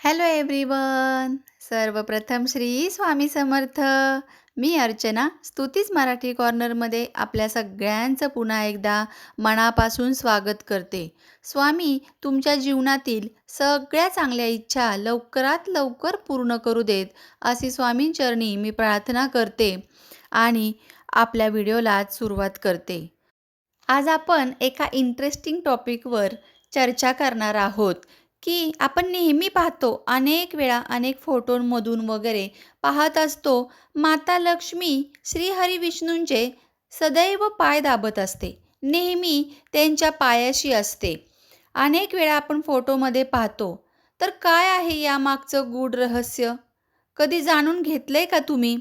Hello everyone सर्वप्रथम श्री स्वामी समर्थ. मी अर्चना स्तुतीच मराठी कॉर्नरमध्ये आपल्या सगळ्यांचं पुन्हा एकदा मनापासून स्वागत करते. स्वामी तुमच्या जीवनातील सगळ्या चांगल्या इच्छा लवकरात लवकर पूर्ण करू देत अशी स्वामींचरणी मी प्रार्थना करते आणि आपल्या व्हिडिओला सुरुवात करते. आज आपण एका इंटरेस्टिंग टॉपिकवर चर्चा करणार आहोत. की आपण नेहमी पाहतो अनेक वेळा अनेक फोटोंमधून वगैरे पाहत असतो माता लक्ष्मी श्रीहरी विष्णूंचे सदैव पाय दाबत असते. नेहमी त्यांच्या पायाशी असते. अनेक वेळा आपण फोटोमध्ये पाहतो. तर काय आहे यामागचं गूढ रहस्य? कधी जाणून घेतलंय का तुम्ही?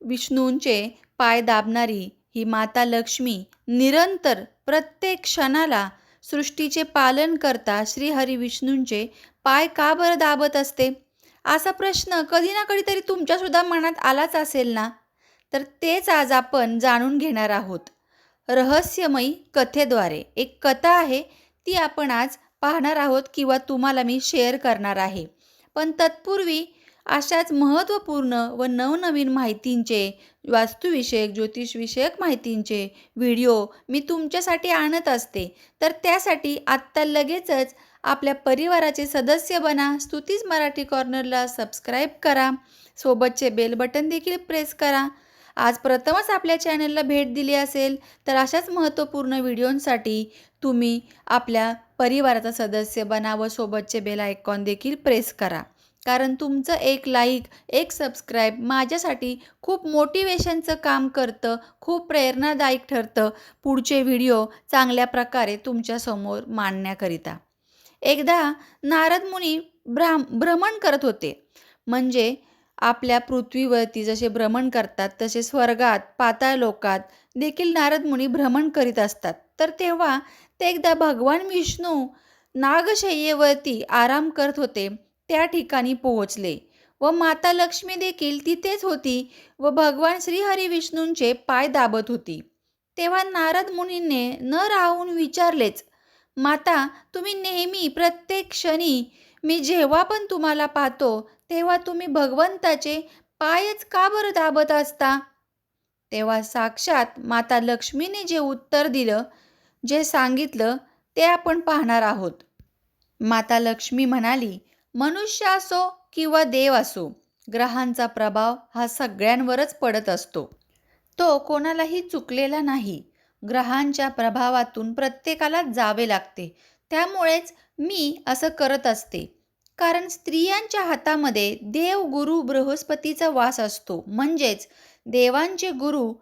विष्णूंचे पाय दाबणारी ही माता लक्ष्मी निरंतर प्रत्येक क्षणाला सृष्टीचे पालन करता श्रीहरी विष्णूंचे पाय का बरं दाबत असते? असा प्रश्न कधी ना कधीतरी तुमच्यासुद्धा मनात आलाच असेल ना? तर तेच आज आपण जाणून घेणार आहोत. रहस्यमयी कथेद्वारे. एक कथा आहे ती आपण आज पाहणार आहोत किंवा तुम्हाला मी शेअर करणार आहे. पण तत्पूर्वी अशाच महत्त्वपूर्ण व नवनवीन माहितींचे वास्तुविषयक ज्योतिषविषयक माहितींचे व्हिडिओ मी तुमच्यासाठी आणत असते. तर त्यासाठी आत्ता लगेचच आपल्या परिवाराचे सदस्य बना स्तुतीच मराठी कॉर्नरला सबस्क्राईब करा. सोबतचे बेल बटन देखील प्रेस करा. आज प्रथमच आपल्या चॅनलला भेट दिली असेल तर अशाच महत्त्वपूर्ण व्हिडिओंसाठी तुम्ही आपल्या परिवाराचा सदस्य बना व सोबतचे बेल आयकॉन देखील प्रेस करा. कारण तुमचं एक लाईक एक सबस्क्राईब माझ्यासाठी खूप मोटिवेशनचं काम करतं खूप प्रेरणादायक ठरतं. पुढचे व्हिडिओ चांगल्या प्रकारे तुमच्यासमोर मांडण्याकरिता. एकदा नारद मुनी भ्राम भ्रमण करत होते. म्हणजे आपल्या पृथ्वीवरती जसे भ्रमण करतात तसे स्वर्गात पाताळ लोकात देखील नारद मुनी भ्रमण करीत असतात. तर तेव्हा ते एकदा भगवान विष्णू नागशय्येवरती आराम करत होते. त्या ठिकाणी पोहोचले व माता लक्ष्मी देखील तिथेच होती व भगवान श्रीहरी विष्णूंचे पाय दाबत होती. तेव्हा नारद मुनीने न राहून विचारलेच माता तुम्ही नेहमी प्रत्येक क्षणी मी जेव्हा पण तुम्हाला पाहतो तेव्हा तुम्ही भगवंताचे पायच का बरं दाबत असता? तेव्हा साक्षात माता लक्ष्मीने जे उत्तर दिलं जे सांगितलं ते आपण पाहणार आहोत. माता लक्ष्मी म्हणाली मनुष्य असो किंवा देव असो ग्रहांचा प्रभाव हा सगळ्यांवरच पडत असतो. तो कोणालाही चुकलेला नाही. ग्रहांच्या प्रभावातून प्रत्येकाला जावे लागते. त्यामुळेच मी असं करत असते. कारण स्त्रियांच्या हातामध्ये देव गुरु बृहस्पतीचा वास असतो. म्हणजेच देवांचे गुरु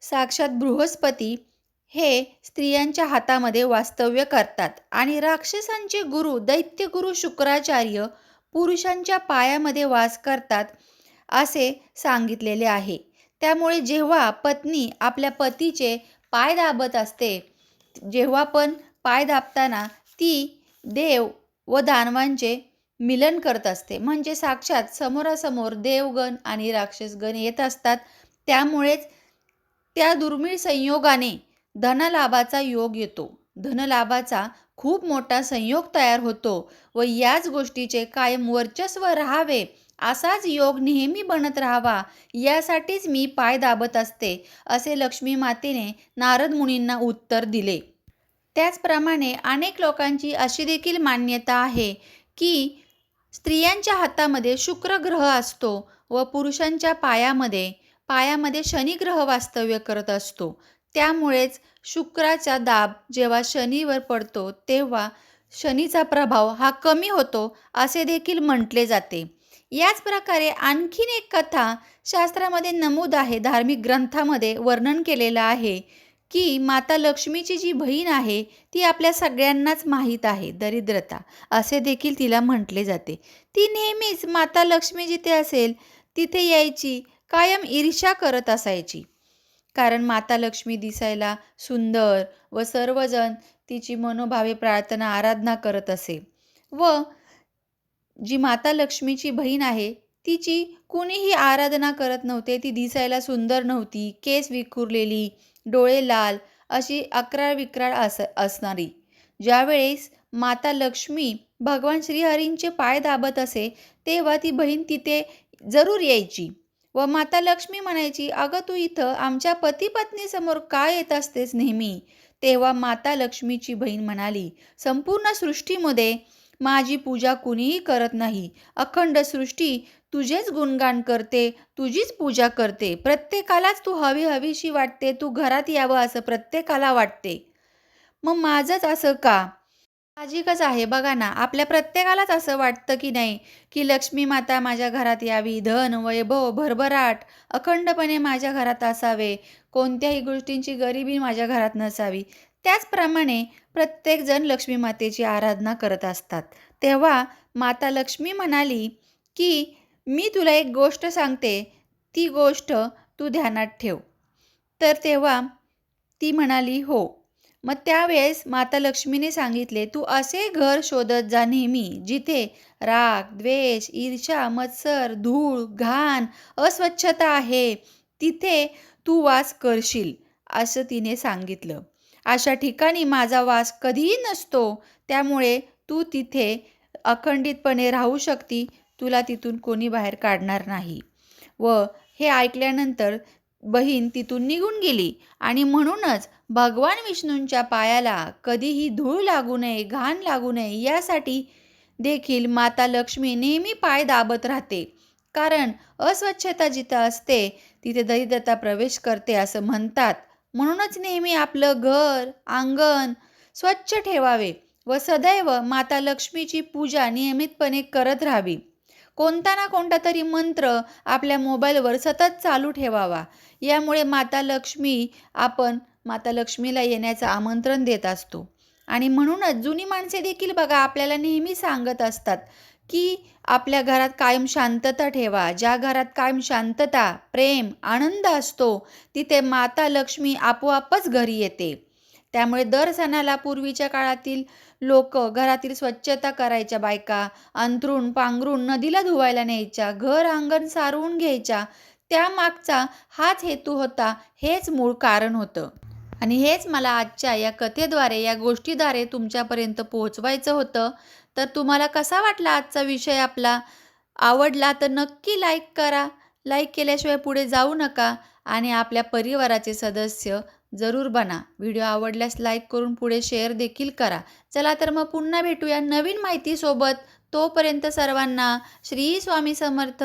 साक्षात बृहस्पती हे स्त्रियांच्या हातामध्ये वास्तव्य करतात. आणि राक्षसांचे गुरु दैत्यगुरु शुक्राचार्य पुरुषांच्या पायामध्ये वास करतात असे सांगितलेले आहे. त्यामुळे जेव्हा पत्नी आपल्या पतीचे पाय दाबत असते जेव्हा पण पाय दाबताना ती देव व दानवांचे मिलन करत असते. म्हणजे साक्षात समोरासमोर देवगण आणि राक्षसगण येत असतात. त्यामुळेच त्या दुर्मिळ संयोगाने धनलाभाचा योग येतो. धनलाभाचा खूप मोठा संयोग तयार होतो व याच गोष्टीचे कायम वर्चस्व राहावे असाच योग नेहमी बनत राहावा यासाठीच मी पाय दाबत असते असे लक्ष्मी मातेने नारद मुनींना उत्तर दिले. त्याचप्रमाणे अनेक लोकांची अशी देखील मान्यता आहे की स्त्रियांच्या हातामध्ये शुक्र ग्रह असतो व पुरुषांच्या पायामध्ये पायामध्ये शनिग्रह वास्तव्य करत असतो. त्यामुळेच शुक्राचा दाब जेव्हा शनीवर पडतो तेव्हा शनीचा प्रभाव हा कमी होतो असे देखील म्हटले जाते. याच प्रकारे आणखीन एक कथा शास्त्रामध्ये नमूद आहे धार्मिक ग्रंथामध्ये वर्णन केलेलं आहे की माता लक्ष्मीची जी बहीण आहे ती आपल्या सगळ्यांनाच माहीत आहे दरिद्रता असे देखील तिला म्हटले जाते. ती नेहमीच माता लक्ष्मी जिथे असेल तिथे यायची कायम ईर्ष्या करत असायची. कारण माता लक्ष्मी दिसायला सुंदर व सर्वजण तिची मनोभावे प्रार्थना आराधना करत असे. व जी माता लक्ष्मीची बहीण आहे तिची कुणीही आराधना करत नव्हते ती दिसायला सुंदर नव्हती. केस विखुरलेली डोळे लाल अशी अकराळ विक्राळ अस असणारी. ज्यावेळेस माता लक्ष्मी भगवान श्रीहरींचे पाय दाबत असे तेव्हा ती बहीण तिथे जरूर यायची. व माता लक्ष्मी म्हणायची अगं तू इथं आमच्या पती पत्नीसमोर का येत असतेस नेहमी? तेव्हा माता लक्ष्मीची बहीण म्हणाली संपूर्ण सृष्टीमध्ये माझी पूजा कुणीही करत नाही. अखंड सृष्टी तुझेच गुणगान करते तुझीच पूजा करते. प्रत्येकालाच तू हवी हवीशी वाटते तू घरात यावं असं प्रत्येकाला वाटते. मग माझंच असं का? साहजिकच आहे. बघा ना आपल्या प्रत्येकालाच असं वाटतं की नाही की लक्ष्मी माता माझ्या घरात यावी धन वैभव भरभराट अखंडपणे माझ्या घरात असावे कोणत्याही गोष्टींची गरिबी माझ्या घरात नसावी. त्याचप्रमाणे प्रत्येकजण लक्ष्मी मातेची आराधना करत असतात. तेव्हा माता लक्ष्मी म्हणाली की मी तुला एक गोष्ट सांगते ती गोष्ट तू ध्यानात ठेव. तर तेव्हा ती म्हणाली हो. मग त्यावेळेस माता लक्ष्मीने सांगितले तू असे घर शोधत जा नेहमी जिथे राग द्वेष ईर्षा मत्सर धूळ घाण अस्वच्छता आहे. तिथे तू वास करशील असं तिने सांगितलं. अशा ठिकाणी माझा वास कधीही नसतो. त्यामुळे तू तिथे अखंडितपणे राहू शकती. तुला तिथून कोणी बाहेर काढणार नाही. व हे ऐकल्यानंतर बहीण तिथून निघून गेली आणि म्हणूनच भगवान विष्णूंच्या पायाला कधीही धूळ लागू नये घाण लागू नये यासाठी देखील माता लक्ष्मी नेहमी पाय दाबत राहते. कारण अस्वच्छता जिथं असते तिथे दरिद्रता प्रवेश करते असं म्हणतात. म्हणूनच नेहमी आपलं घर अंगण स्वच्छ ठेवावे व सदैव माता लक्ष्मीची पूजा नियमितपणे करत राहावी. कोणता ना कोणता तरी मंत्र आपल्या मोबाईलवर सतत चालू ठेवावा. यामुळे माता लक्ष्मी आपण माता लक्ष्मीला येण्याचं आमंत्रण देत असतो. आणि म्हणूनच जुनी माणसे देखील बघा आपल्याला नेहमी सांगत असतात की आपल्या घरात कायम शांतता ठेवा. ज्या घरात कायम शांतता प्रेम आनंद असतो तिथे माता लक्ष्मी आपोआपच घरी येते. त्यामुळे दर सणाला पूर्वीच्या काळातील लोक घरातील स्वच्छता करायच्या बायका अंथरूण पांघरूण नदीला धुवायला न्यायच्या घर अंगण सारवून घ्यायच्या. त्यामागचा हाच हेतू होता हेच मूळ कारण होतं. आणि हेच मला आजच्या या कथेद्वारे या गोष्टीद्वारे तुमच्यापर्यंत पोहोचवायचं होतं. तर तुम्हाला कसा वाटला आजचा विषय आपला? आवडला तर नक्की लाईक करा. लाईक केल्याशिवाय पुढे जाऊ नका. आणि आपल्या परिवाराचे सदस्य जरूर बना. व्हिडिओ आवडल्यास लाईक करून पुढे शेअर देखील करा. चला तर मग पुन्हा भेटूया नवीन माहितीसोबत. तोपर्यंत सर्वांना श्री स्वामी समर्थ.